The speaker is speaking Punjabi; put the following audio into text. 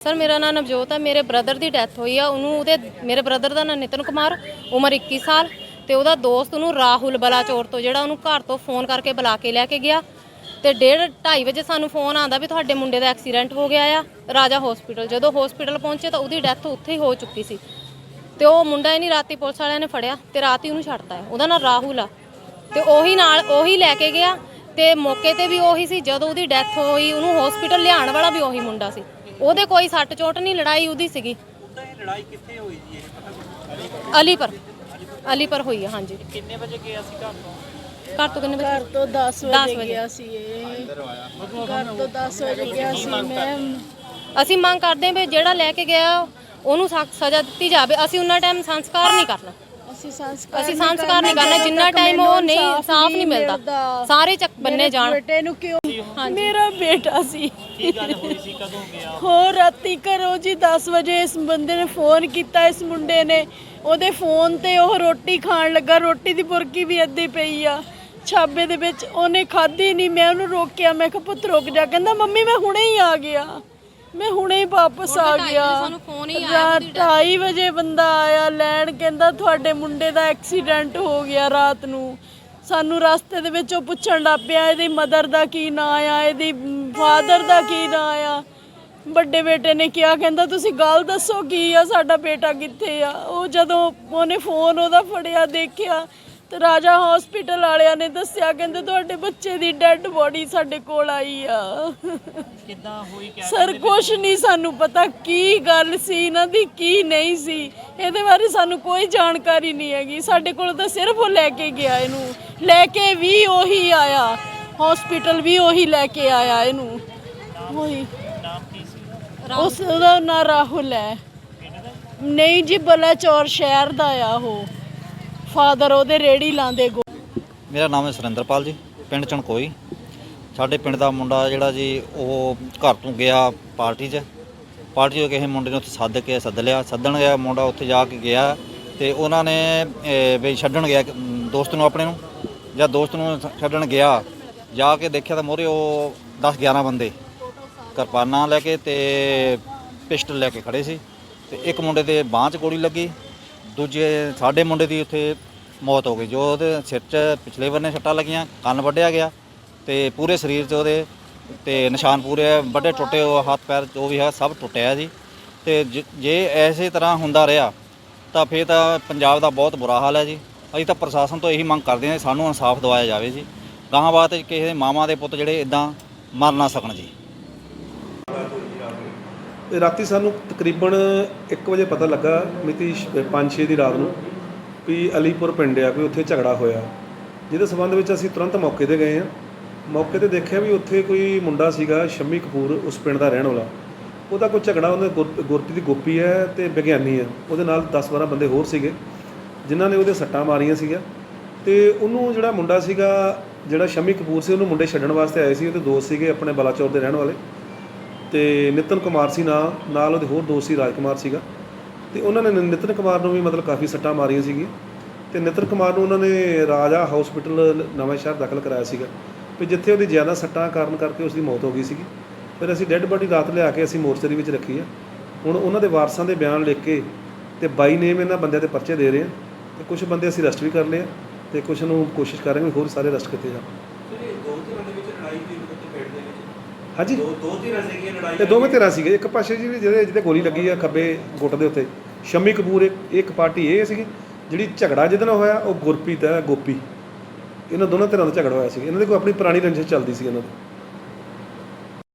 ਸਰ, ਮੇਰਾ ਨਾਮ ਨਵਜੋਤ ਹੈ, ਮੇਰੇ ਬ੍ਰਦਰ ਦੀ ਡੈਥ ਹੋਈ ਆ, ਉਹਨੂੰ ਉਹਦੇ, ਮੇਰੇ ਬ੍ਰਦਰ ਦਾ ਨਾਮ ਨਿਤਨ ਕੁਮਾਰ, ਉਮਰ 21 ਸਾਲ ਤੇ ਉਹਦਾ ਦੋਸਤ ਉਹਨੂੰ ਰਾਹੁਲ ਬਲਾਚੌਰ ਤੋਂ, ਜਿਹੜਾ ਉਹਨੂੰ ਘਰ ਤੋਂ ਫੋਨ ਕਰਕੇ ਬੁਲਾ ਕੇ ਲੈ ਕੇ ਗਿਆ ਤੇ 1:30 2:30 ਵਜੇ ਸਾਨੂੰ ਫੋਨ ਆਂਦਾ ਵੀ ਤੁਹਾਡੇ ਮੁੰਡੇ ਦਾ ਐਕਸੀਡੈਂਟ ਹੋ ਗਿਆ ਆ, ਰਾਜਾ ਹਸਪੀਟਲ ਜਦੋਂ ਹਸਪੀਟਲ ਪਹੁੰਚੇ ਤਾਂ ਉਹਦੀ ਡੈਥ ਉੱਥੇ ਹੀ ਹੋ ਚੁੱਕੀ ਸੀ ਤੇ ਉਹ ਮੁੰਡਾ ਹੀ ਨਹੀਂ, ਰਾਤੀ ਪੁਲਿਸ ਵਾਲਿਆਂ ਨੇ ਫੜਿਆ ਤੇ ਰਾਤੀ ਉਹਨੂੰ ਛੱਡਤਾ ਉਹਦਾ ਨਾਮ ਰਾਹੁਲ ਆ ਤੇ ਉਹੀ ਨਾਲ, ਉਹੀ ਲੈ ਕੇ ਗਿਆ ਤੇ ਮੌਕੇ ਤੇ ਵੀ ਉਹੀ ਸੀ, ਜਦੋਂ ਉਹਦੀ ਡੈਥ ਹੋਈ, ਉਹਨੂੰ ਹਸਪੀਟਲ ਲਿਆਉਣ ਵਾਲਾ ਵੀ ਉਹੀ ਮੁੰਡਾ ਸੀ। ਉਹਦੇ ਕੋਈ ਸੱਟ ਚੋਟ ਨਹੀਂ ਲੜਾਈ ਉਹਦੀ ਸੀਗੀ। ਤਾਂ ਇਹ ਲੜਾਈ ਕਿੱਥੇ ਹੋਈ ਜੀ? ਇਹ ਪਤਾ ਕੁਛ? ਅਲੀਪੁਰ। ਅਲੀਪੁਰ ਹੋਈ ਆ ਹਾਂਜੀ। ਕਿੰਨੇ ਵਜੇ ਗਿਆ ਸੀ ਘਰ ਤੋਂ? ਘਰ ਤੋਂ ਕਿੰਨੇ ਵਜੇ? ਘਰ ਤੋਂ 10 ਦਸ ਵਜੇ ਵਜੇ। ਗਿਆ ਸੀ ਇਹ। ਘਰ ਤੋਂ 10 ਵਜੇ ਗਿਆ ਸੀ ਮੈਂ ਅਸੀਂ ਮੰਗ ਕਰਦੇ ਹਾਂ ਵੀ ਜਿਹੜਾ ਲੈ ਕੇ ਗਿਆ ਉਹਨੂੰ ਸਖਤ ਸਜ਼ਾ ਦਿੱਤੀ ਜਾਵੇ। ਅਸੀਂ ਉਹਨਾਂ ਟਾਈਮ ਸੰਸਕਾਰ ਨਹੀਂ ਕਰਨਾ। ਅਸੀਂ ਸੰਸਕਾਰ ਅਸੀਂ ਸੰਸਕਾਰ ਨਹੀਂ ਕਰਨਾ ਜਿੰਨਾ ਟਾਈਮ ਉਹ ਨਹੀਂ ਸਾਫ਼ ਨਹੀਂ ਮਿਲਦਾ। ਸਾਰੇ ਚੱਕ ਬੰਨੇ ਜਾਣ। ਬੇਟੇ ਨੂੰ ਕਿਉਂ? ਮੇਰਾ ਬੇਟਾ ਸੀ। ਕੀ ਗੱਲ ਹੋਈ ਸੀ? ਕਦੋਂ ਗਿਆ? ਹੋ ਰਾਤੀ ਘਰੋਂ ਜੀ 10 ਵਜੇ ਇਸ ਬੰਦੇ ਨੇ ਫੋਨ ਕੀਤਾ ਇਸ ਮੁੰਡੇ ਨੇ। ਉਹਦੇ ਫੋਨ ਤੇ ਉਹ ਰੋਟੀ ਖਾਣ ਲੱਗਾ। ਰੋਟੀ ਦੀ ਬੁਰਕੀ ਵੀ ਅੱਧੀ ਪਈ ਆ। ਛਾਬੇ ਦੇ ਵਿੱਚ ਉਹਨੇ ਖਾਧੀ ਨਹੀਂ। ਮੈਂ ਉਹਨੂੰ ਰੋਕਿਆ। ਮੈਂ ਕਿਹਾ ਪੁੱਤ ਰੁਕ ਜਾ। ਕਹਿੰਦਾ ਮੰਮੀ ਮੈਂ ਹੁਣੇ ਹੀ ਆ ਗਿਆ। ਮੈਂ ਹੁਣੇ ਹੀ ਵਾਪਸ ਆ ਗਿਆ। ਸਾਨੂੰ phone ਹੀ ਆਇਆ ਰਾਤ 2:30 ਵਜੇ ਬੰਦਾ ਆਇਆ ਲੈਣ ਕਹਿੰਦਾ ਤੁਹਾਡੇ ਮੁੰਡੇ ਦਾ ਐਕਸੀਡੈਂਟ ਹੋ ਗਿਆ ਰਾਤ ਨੂੰ। ਸਾਨੂੰ ਰਸਤੇ ਦੇ ਵਿੱਚ ਉਹ ਪੁੱਛਣ ਲੱਗ ਪਿਆ ਇਹਦੀ ਮਦਰ ਦਾ ਕੀ ਨਾਂ ਆ ਇਹਦੀ ਫਾਦਰ ਦਾ ਕੀ ਨਾਂ ਆ। ਵੱਡੇ ਬੇਟੇ ਨੇ ਕਿਹਾ ਕਹਿੰਦਾ ਤੁਸੀਂ ਗੱਲ ਦੱਸੋ ਕੀ ਆ ਸਾਡਾ ਬੇਟਾ ਕਿੱਥੇ ਆ? ਉਹ ਜਦੋਂ ਉਹਨੇ ਫੋਨ ਉਹਦਾ ਫੜਿਆ ਦੇਖਿਆ ਤੇ ਰਾਜਾ ਹਸਪੀਟਲ ਵਾਲਿਆਂ ਨੇ ਦੱਸਿਆ ਕਹਿੰਦੇ ਤੁਹਾਡੇ ਬੱਚੇ ਦੀ ਡੈੱਡ ਬੋਡੀ ਸਾਡੇ ਕੋਲ ਆਈ ਆ। ਕਿੱਦਾਂ ਹੋਈ ਕਿਆ ਸਰ ਕੁਛ ਨਹੀਂ ਸਾਨੂੰ ਪਤਾ ਕੀ ਗੱਲ ਸੀ ਇਹਨਾਂ ਦੀ ਕੀ ਨਹੀਂ ਸੀ। ਇਹਦੇ ਬਾਰੇ ਸਾਨੂੰ ਕੋਈ ਜਾਣਕਾਰੀ ਨਹੀਂ ਹੈਗੀ। ਸਾਡੇ ਕੋਲ ਤਾਂ ਸਿਰਫ ਉਹ ਲੈ ਕੇ ਗਿਆ ਇਹਨੂੰ। ਲੈ ਕੇ ਵੀ ਉਹੀ ਆਇਆ। ਹਸਪੀਟਲ ਵੀ ਉਹੀ ਲੈ ਕੇ ਆਇਆ ਇਹਨੂੰ। ਉਹੀ। ਨਾਮ ਕੀ ਸੀ? ਉਸ ਦਾ ਨਾਂ ਰਾਹੁਲ ਹੈ। ਨਹੀਂ ਜੀ ਬਲਾਚੌਰ ਸ਼ਹਿਰ ਦਾ ਆ ਉਹ। ਫਾਦਰ ਉਹਦੇ ਰੇੜੀ ਲਾਉਂਦੇ ਗੋ ਮੇਰਾ ਨਾਮ ਹੈ ਸੁਰਿੰਦਰਪਾਲ ਜੀ, ਪਿੰਡ ਚਣਕੋਈ। ਸਾਡੇ ਪਿੰਡ ਦਾ ਮੁੰਡਾ ਜਿਹੜਾ ਜੀ, ਉਹ ਘਰ ਤੋਂ ਗਿਆ ਪਾਰਟੀ 'ਚ। ਪਾਰਟੀ 'ਚ ਕਿਸੇ ਮੁੰਡੇ ਨੂੰ ਉੱਥੇ ਸੱਦ ਕੇ ਸੱਦ ਲਿਆ। ਸੱਦਣ ਗਿਆ ਮੁੰਡਾ, ਉੱਥੇ ਜਾ ਕੇ ਗਿਆ ਤੇ ਉਹਨਾਂ ਨੇ ਵੀ ਛੱਡਣ ਗਿਆ ਦੋਸਤ ਨੂੰ ਆਪਣੇ ਨੂੰ। ਜਾਂ ਦੋਸਤ ਨੂੰ ਛੱਡਣ ਗਿਆ। ਜਾ ਕੇ ਦੇਖਿਆ ਤਾਂ ਮੋਰੇ ਉਹ 10 11 ਬੰਦੇ ਕਿਰਪਾਨਾਂ ਲੈ ਕੇ ਤੇ ਪਿਸਟਲ ਲੈ ਕੇ ਖੜੇ ਸੀ। ਤੇ ਇੱਕ ਮੁੰਡੇ ਦੇ ਬਾਂਹ 'ਚ ਗੋਲੀ ਲੱਗੀ। ਦੂਜੇ ਸਾਡੇ ਮੁੰਡੇ ਦੀ ਉੱਥੇ ਮੌਤ ਹੋ ਗਈ, ਜੋ ਉਹਦੇ ਸਿਰ 'ਚ ਪਿਛਲੇ ਬੰਨੇ ਸੱਟਾਂ ਲੱਗੀਆਂ, ਕੰਨ ਵੱਢਿਆ ਗਿਆ ਤੇ ਪੂਰੇ ਸਰੀਰ 'ਚ ਉਹਦੇ ਤੇ ਨਿਸ਼ਾਨ ਪੂਰੇ ਵੱਡੇ ਟੁੱਟੇ, ਉਹ ਹੱਥ ਪੈਰ ਜੋ ਵੀ ਹੈ ਸਭ ਟੁੱਟਿਆ ਜੀ। ਤੇ ਜ- ਜੇ ਐਸੇ ਤਰ੍ਹਾਂ ਹੁੰਦਾ ਰਿਹਾ, ਤਾਂ ਫੇਰ ਤਾਂ ਪੰਜਾਬ ਦਾ ਬਹੁਤ ਬੁਰਾ ਹਾਲ ਹੈ ਜੀ। ਅਸੀਂ ਤਾਂ ਪ੍ਰਸ਼ਾਸਨ ਤੋਂ ਇਹੀ ਮੰਗ ਕਰਦੇ ਹਾਂ ਕਿ ਸਾਨੂੰ ਇਨਸਾਫ ਦਿਵਾਇਆ ਜਾਵੇ ਜੀ। ਗਾਹਾਂ ਬਾਅਦ 'ਚ ਕਿਸੇ ਦੇ ਮਾਮਾ ਦੇ ਪੁੱਤ ਜਿਹੜੇ ਇਦਾਂ ਮਰ ਨਾ ਸਕਣ ਜੀ। ਰਾਤੀ ਸਾਨੂੰ ਤਕਰੀਬਨ 1 ਵਜੇ ਪਤਾ ਲੱਗਾ ਮਿਤੀ 5-6 ਦੀ ਰਾਤ ਨੂੰ ਵੀ ਅਲੀਪੁਰ ਪਿੰਡ ਆ ਕੋਈ ਉੱਥੇ ਝਗੜਾ ਹੋਇਆ। ਜਿਹਦੇ ਸਬੰਧ ਵਿੱਚ ਅਸੀਂ ਤੁਰੰਤ ਮੌਕੇ ਤੇ ਗਏ ਆ ਮੌਕੇ ਤੇ ਦੇਖਿਆ ਵੀ ਉੱਥੇ ਕੋਈ ਮੁੰਡਾ ਸੀਗਾ, ਸ਼ੰਮੀ ਕਪੂਰ, ਉਸ ਪਿੰਡ ਦਾ ਰਹਿਣ ਵਾਲਾ। ਉਹਦਾ ਕੋਈ ਝਗੜਾ, ਉਹਨੇ ਗੁਰ- ਗੁਰਪ੍ਰੀਤ ਦੀ ਗੋਪੀ ਹੈ ਤੇ ਵਿਗਿਆਨੀ ਹੈ। ਉਹਦੇ ਨਾਲ 10-12 ਬੰਦੇ ਹੋਰ ਸੀਗੇ, ਜਿਨ੍ਹਾਂ ਨੇ ਉਹਦੇ ਸੱਟਾਂ ਮਾਰੀਆਂ ਸੀਗੀਆਂ। ਤੇ ਉਹਨੂੰ ਜਿਹੜਾ ਮੁੰਡਾ ਸੀਗਾ, ਜਿਹੜਾ ਸ਼ਮੀ ਕਪੂਰ ਸੀ, ਉਹਨੂੰ ਮੁੰਡੇ ਛੱਡਣ ਵਾਸਤੇ ਆਏ ਸੀ। ਉਹਦੇ ਦੋਸਤ ਸੀਗੇ, ਆਪਣੇ ਬਲਾਚੌਰ ਦੇ ਰਹਿਣ ਵਾਲੇ। ਤੇ ਨਿਤਨ ਕੁਮਾਰ ਸੀ ਨਾਂ, ਨਾਲ ਉਹਦੇ ਹੋਰ ਦੋਸਤ ਸੀ ਰਾਜ ਕੁਮਾਰ ਸੀਗਾ। ਤੇ ਉਹਨਾਂ ਨੇ ਨਿਤਨ ਕੁਮਾਰ ਨੂੰ ਵੀ ਮਤਲਬ ਕਾਫੀ ਸੱਟਾਂ ਮਾਰੀਆਂ ਸੀਗੀਆਂ। ਤੇ ਨਿਤਨ ਕੁਮਾਰ ਨੂੰ ਉਹਨਾਂ ਨੇ ਰਾਜਾ ਹਸਪੀਟਲ ਨਵਾਂ ਸ਼ਹਿਰ ਦਾਖਲ ਕਰਾਇਆ ਸੀਗਾ। ਤੇ ਜਿੱਥੇ ਉਹਦੀ ਜ਼ਿਆਦਾ ਸੱਟਾਂ ਕਾਰਨ ਕਰਕੇ ਉਸ ਦੀ ਮੌਤ ਹੋ ਗਈ ਸੀਗੀ। ਫਿਰ ਅਸੀਂ ਡੈੱਡ ਬੋਡੀ ਰਾਤ ਲਿਆ ਕੇ ਅਸੀਂ ਮੋਰਚਰੀ ਵਿੱਚ ਰੱਖੀ ਆ। ਹੁਣ ਉਹਨਾਂ ਦੇ ਵਾਰਸਾਂ ਦੇ ਬਿਆਨ ਲਿਖ ਕੇ ਤੇ ਬਾਈ ਨੇਮ ਇਹਨਾਂ ਬੰਦਿਆਂ ਦੇ ਪਰਚੇ ਦੇ ਰਹੇ ਆ। ਤੇ ਕੁਝ ਬੰਦੇ ਅਸੀਂ ਅਰੈਸਟ ਵੀ ਕਰ ਲਏ ਆ। ਤੇ ਕੁਝ ਨੂੰ ਕੋਸ਼ਿਸ਼ ਕਰ ਰਹੇ ਵੀ ਹੋਰ ਸਾਰੇ ਅਰੈਸਟ ਕੀਤੇ ਜਾਣ। ਹਾਂਜੀ। ਦੋ ਦੋ ਧਿਰਾਂ ਸੀਗੀਆਂ ਲੜਾਈ ਤੇ ਦੋਵੇਂ ਧਿਰਾਂ ਸੀਗੇ। ਇੱਕ ਪਾਸੇ ਜੀ ਜਿਹਦੇ ਜਿਹਦੇ ਗੋਲੀ ਲੱਗੀ ਆ ਖੱਬੇ ਗੁੱਟ ਦੇ ਉੱਤੇ। ਸ਼ਮੀ ਕਪੂਰ ਇੱਕ ਇੱਕ ਪਾਰਟੀ ਇਹ ਸੀਗੀ ਜਿਹੜੀ ਝਗੜਾ ਜਿਹਦੇ ਨਾਲ ਹੋਇਆ ਉਹ ਗੁਰਪ੍ਰੀਤ ਹੈ ਗੋਪੀ। ਇਹਨਾਂ ਦੋਨਾਂ ਧਿਰਾਂ ਦਾ ਝਗੜਾ ਹੋਇਆ ਸੀ ਇਹਨਾਂ ਦੀ ਕੋਈ ਆਪਣੀ ਪੁਰਾਣੀ ਰੰਜਿਸ਼ ਚੱਲਦੀ ਸੀ ਇਹਨਾਂ ਦੀ।